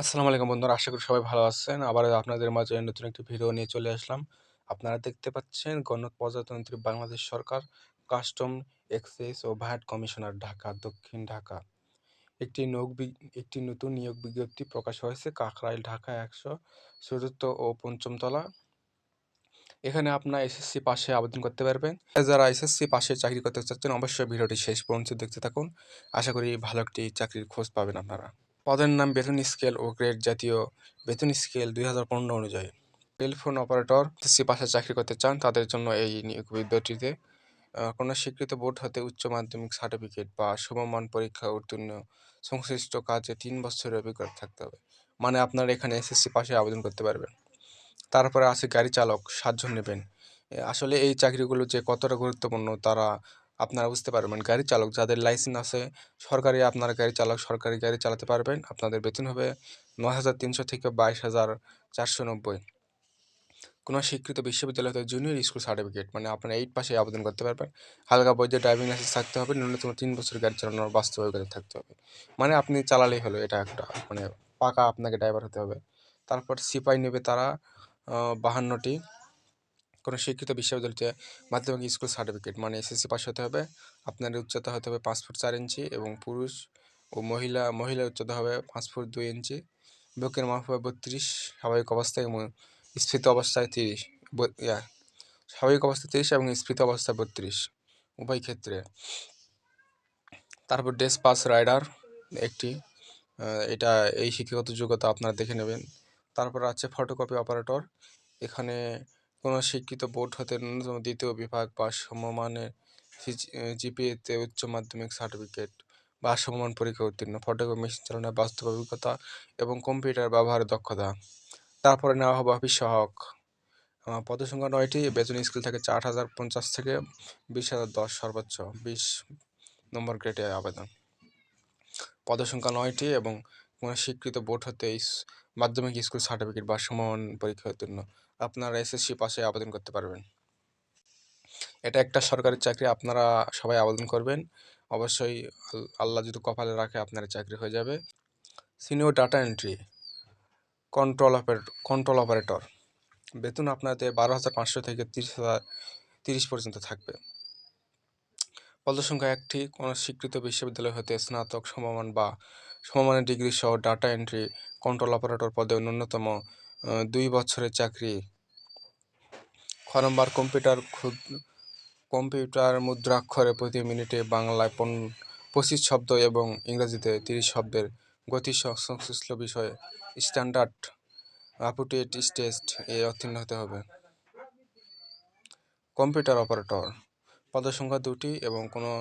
আসসালামু আলাইকুম বন্ধুরা, আশা করি সবাই ভালো আছেন। আবার আপনাদের মাঝে নতুন একটি ভিডিও নিয়ে চলে আসলাম। আপনারা দেখতে পাচ্ছেন গণ গণপ্রজাতন্ত্রী বাংলাদেশ সরকার কাস্টম এক্সাইজ ও ভ্যাট কমিশনার ঢাকা, দক্ষিণ ঢাকা। একটি নিয়োগ একটি নতুন নিয়োগ বিজ্ঞপ্তি প্রকাশ হয়েছে কাকরাইল ঢাকা একশো চতুর্থ ও পঞ্চম তলা। এখানে আপনার এসএসসি পাশে আবেদন করতে পারবেন। যারা এসএসসি পাশে চাকরি করতে চাচ্ছেন, অবশ্যই ভিডিওটি শেষ পর্যন্ত দেখতে থাকুন। আশা করি ভালো একটি চাকরির খোঁজ পাবেন আপনারা। পদের নাম বেতন স্কেল ও গ্রেড জাতীয় বেতন স্কেল দুই হাজার পনেরো অনুযায়ী। টেলিফোন অপারেটর সি পাশে চাকরি করতে চান, তাদের জন্য এই নিয়োগ বিজ্ঞপ্তিতে কোনো স্বীকৃত বোর্ড হতে উচ্চ মাধ্যমিক সার্টিফিকেট বা সমমান পরীক্ষা উত্তীর্ণ। সংশ্লিষ্ট কাজে তিন বছরের অভিজ্ঞতা থাকতে হবে মানে আপনারা এখানে এসএসসি পাশে আবেদন করতে পারবেন। তারপরে আছে গাড়ি চালক, সাতজন নেবেন। আসলে এই চাকরিগুলো যে কতটা গুরুত্বপূর্ণ, তারা আপনারা বুঝতে পারবেন গাড়ি চালক যাদের লাইসেন্স আছে, সরকারি আপনারা গাড়ি চালক সরকারি গাড়ি চালাতে পারবেন। আপনাদের বেতন হবে নয় হাজার তিনশো থেকে বাইশ হাজার চারশো নব্বই। কোনো স্বীকৃত বিশ্ববিদ্যালয় হতে জুনিয়র স্কুল সার্টিফিকেট মানে আপনারা এইট পাশে আবেদন করতে পারবেন। হালকা বৈধ ড্রাইভিং লাইসেন্স থাকতে হবে, ন্যূনতম তিন বছর গাড়ি চালানোর বাস্তব অভিজ্ঞতা থাকতে হবে। মানে আপনি চালালেই হলো, এটা একটা মানে পাকা আপনাকে ড্রাইভার হতে হবে। তারপর সিপাই নেবে তারা বাহান্নটি। কোনো শিক্ষিত বিশ্ববিদ্যালয়তে মাধ্যমিক স্কুল সার্টিফিকেট মানে এসএসসি পাস হতে হবে। আপনার উচ্চতা হতে হবে পাঁচ ফুট চার ইঞ্চি এবং পুরুষ ও মহিলা, মহিলার উচ্চতা হবে পাঁচ ফুট দুই ইঞ্চি। বুকের মাপ হবে বত্রিশ, স্বাভাবিক অবস্থায় এবং স্ফীত অবস্থায় তিরিশ ইয়া, স্বাভাবিক অবস্থায় তিরিশ এবং স্ফীত অবস্থায় বত্রিশ, উভয় ক্ষেত্রে। তারপর ডেস পাস রাইডার একটি এটা এই শিক্ষাগত যোগ্যতা আপনারা দেখে নেবেন। তারপর আছে ফটোকপি অপারেটর। এখানে কোনো শিক্ষিত বোর্ড হতে ন্যূনতম দ্বিতীয় বিভাগ বা সমমানের জিপিএতে উচ্চ মাধ্যমিক সার্টিফিকেট বা সমমান পরীক্ষা উত্তীর্ণ ফটোকপি মেশিন চালানোর বাস্তব অভিজ্ঞতা এবং কম্পিউটার ব্যবহারের দক্ষতা। তারপরে নেওয়া হবে অফিস সহায়ক। আহ, পদসংখ্যা নয়টি বেতন স্কেল থেকে চার হাজার পঞ্চাশ থেকে বিশ হাজার দশ সর্বোচ্চ বিশ নম্বর গ্রেডে আবেদন। পদসংখ্যা নয়টি এবং কোনো স্বীকৃত বোর্ড হতে মাধ্যমিক স্কুল সার্টিফিকেট বা সমান পরীক্ষার জন্য আপনারা এসএসসি পাশে আবেদন করতে পারবেন। এটা একটা সরকারি চাকরি, আপনারা সবাই আবেদন করবেন। অবশ্যই আল্লাহ যদি কপালে রাখে আপনার চাকরি হয়ে যাবে। Senior data entry control operator control operator বেতন আপনাদের বারো হাজার পাঁচশো থেকে তিরিশ হাজার, তিরিশ পর্যন্ত থাকবে। পদসংখ্যা একটি, কোনো স্বীকৃত বিশ্ববিদ্যালয় হতে স্নাতক, সমমান বা সমমানের ডিগ্রি সহ ডাটা এন্ট্রি কন্ট্রোল অপারেটর পদে ন্যূনতম দুই বছরের চাকরি। খ নম্বর, কম্পিউটার ক্ষুদ কম্পিউটার মুদ্রাক্ষরে প্রতি মিনিটে বাংলায় পন, পঁচিশ শব্দ এবং ইংরেজিতে তিরিশ শব্দের গতি সংশ্লিষ্ট বিষয়ে স্ট্যান্ডার্ড আপটুডেট টেস্ট এ উত্তীর্ণ হতে হবে। কম্পিউটার অপারেটর পদসংখ্যা দুটি এবং কোনো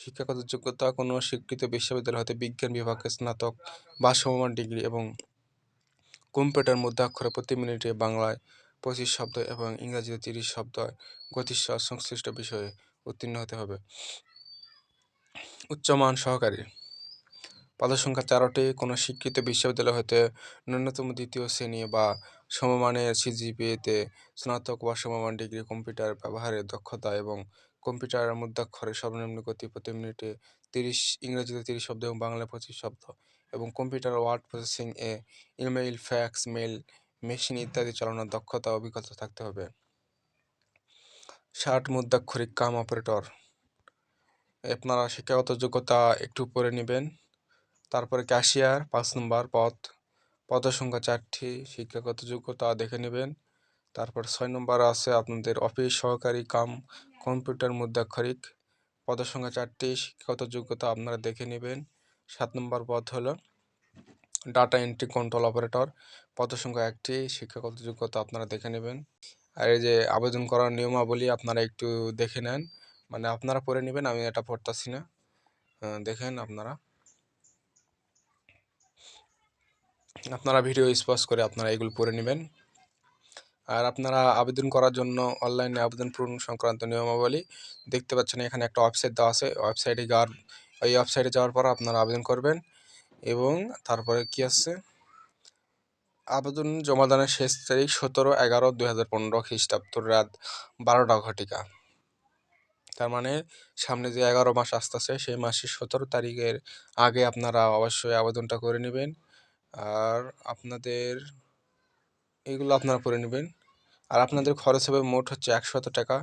শিক্ষাগত যোগ্যতা কোনো স্বীকৃত বিশ্ববিদ্যালয় হতে বিজ্ঞান বিভাগে স্নাতক বা সমমান ডিগ্রি এবং কম্পিউটার মধ্যে মুদ্রাক্ষরে প্রতি মিনিটে বাংলায় পঁচিশ শব্দ এবং ইংরাজিতে তিরিশ শব্দ গতিসহ সংশ্লিষ্ট বিষয়ে উত্তীর্ণ হতে হবে। উচ্চমান সহকারী। পদসংখ্যা তেরোটি কোনো স্বীকৃত বিশ্ববিদ্যালয় হতে ন্যূনতম দ্বিতীয় শ্রেণি বা সমমানের সিজিপিএতে স্নাতক বা সমমান ডিগ্রি কম্পিউটার ব্যবহারের দক্ষতা এবং কম্পিউটার মুদ্রাক্ষরে সর্বনিম্ন গতি প্রতি মিনিটে তিরিশ, ইংরেজিতে তিরিশ শব্দ এবং বাংলায় পঁচিশ শব্দ এবং কম্পিউটার ওয়ার্ড প্রসেসিং এ ইমেইল, ফ্যাক্স মেল মেশিন ইত্যাদি চালানোর দক্ষতা অভিজ্ঞতা থাকতে হবে। ষাট মুদ্রাক্ষরিক কাম অপারেটর। আপনারা শিক্ষাগত যোগ্যতা একটু পরে নেবেন। তারপরে ক্যাশিয়ার, পাঁচ নম্বর পদ পদের সংখ্যা চারটি। শিক্ষাগত যোগ্যতা দেখে নেবেন। তারপর ছয় নম্বর আছে আপনাদের অফিস সহকারী কাম, কম্পিউটার মুদ্রাক্ষরিক পদের সংখ্যা চারটি শিক্ষাগত যোগ্যতা আপনারা দেখে নেবেন। সাত নম্বর পদ হলো ডাটা এন্ট্রি কন্ট্রোল অপারেটর। পদের সংখ্যা একটি শিক্ষাগত যোগ্যতা আপনারা দেখে নেবেন। আর এই যে আবেদন করার নিয়মাবলী আপনারা একটু দেখে নেন। মানে আপনারা পড়ে নেবেন, আমি এটা পড়তাছি না। দেখেন আপনারা। আপনারা ভিডিও স্পষ্ট করে আপনারা এগুলো পড়ে নেবেন। আর আপনারা আবেদন করার জন্য অনলাইনে আবেদন পূরণ সংক্রান্ত নিয়মাবলী দেখতে পাচ্ছেন, এখানে একটা ওয়েবসাইট দেওয়া আছে, ওয়েবসাইটে যাওয়ার ওই ওয়েবসাইটে যাওয়ার পর আপনারা আবেদন করবেন এবং তারপরে কি আছে আবেদন জমা দানের শেষ তারিখ সতেরো এগারো দুই হাজার পনেরো খ্রিস্টাব্দ রাত বারোটা ঘটিকা। তার মানে সামনে যে এগারো মাস আসতেছে, সেই মাসের সতেরো তারিখের আগে আপনারা অবশ্যই আবেদনটা করে নেবেন। আর আপনাদের এগুলো আপনারা করে নেবেন। আর আপনাদের খরচ হবে মোট হচ্ছে একশত টাকা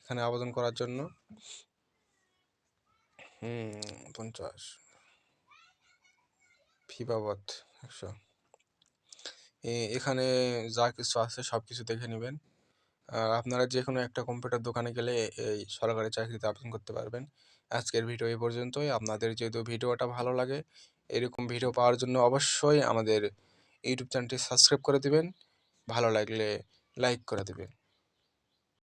এখানে আবেদন করার জন্য। হুম, পঞ্চাশ। ফি একশো। এখানে যা কিছু আছে সব কিছু দেখে নেবেন। আর আপনারা যে কোনো একটা কম্পিউটার দোকানে গেলে এই সরকারি চাকরিতে আবেদন করতে পারবেন। আজকের ভিডিও এই পর্যন্তই। আপনাদের যেহেতু ভিডিওটা ভালো লাগে, এরকম ভিডিও পাওয়ার জন্য অবশ্যই আমাদের ইউটিউব চ্যানেলটি সাবস্ক্রাইব করে দেবেন। ভালো লাগলে লাইক করে দিবেন।